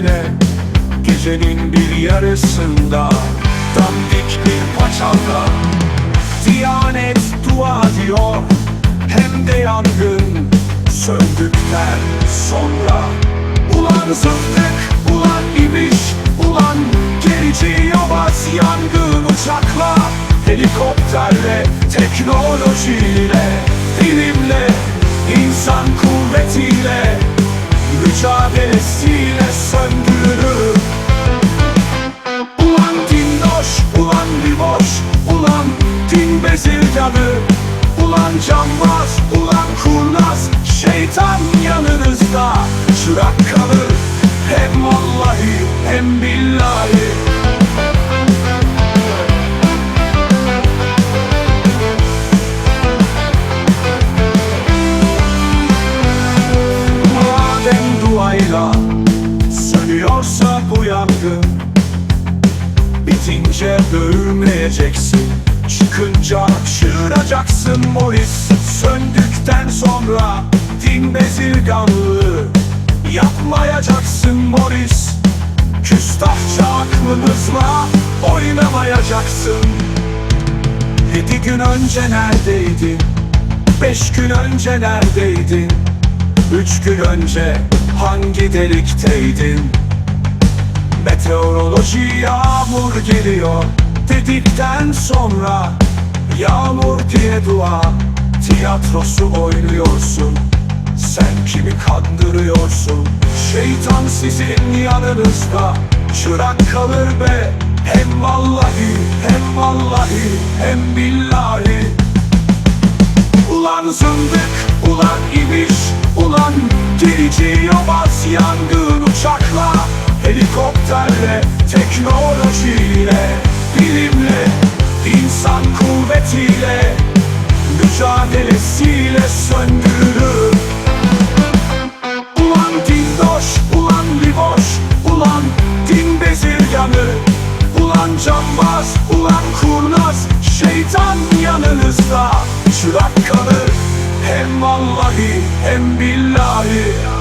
eline Gecenin bir yarısında Dandik bir paçavra Diyanet dua diyor Hem de yangın Söndükten sonra. Ulan zıptık, ulan imiş Ulan gerici yobaz Yangın uçakla Helikopterle Teknolojiyle Bilimle bezirganı Ulan cambaz, ulan kurnaz. Şeytan yanınızda. Çırak kalır. Hem vallahi hem billahi. Madem duayla Sönüyorsa bu yangın Bitince dövülmeyeceksin Çıkınca çığıracaksın Morris Söndükten sonra din bezirganlığı Yapmayacaksın Morris Küstahça aklınızla oynamayacaksın Yedi gün önce neredeydin? Beş gün önce neredeydin? Üç gün önce hangi delikteydin? Meteoroloji yağmur geliyor dedikten sonra Yağmur diye dua tiyatrosu oynuyorsun. Sen kimi kandırıyorsun? Şeytan sizin yanınızda. Çırak kalır be. Hem vallahi hem vallahi hem billahi. Ulan zındık, ulan ibiş, ulan gerici yobaz yangın uçakla Helikopterle, teknolojiyle, Mücadelesiyle söndürür Ulan dindoş, ulan liboş, ulan din bezirganı. Ulan cambaz, ulan kurnaz, şeytan yanınızda. Çırak kalır. Hem vallahi hem billahi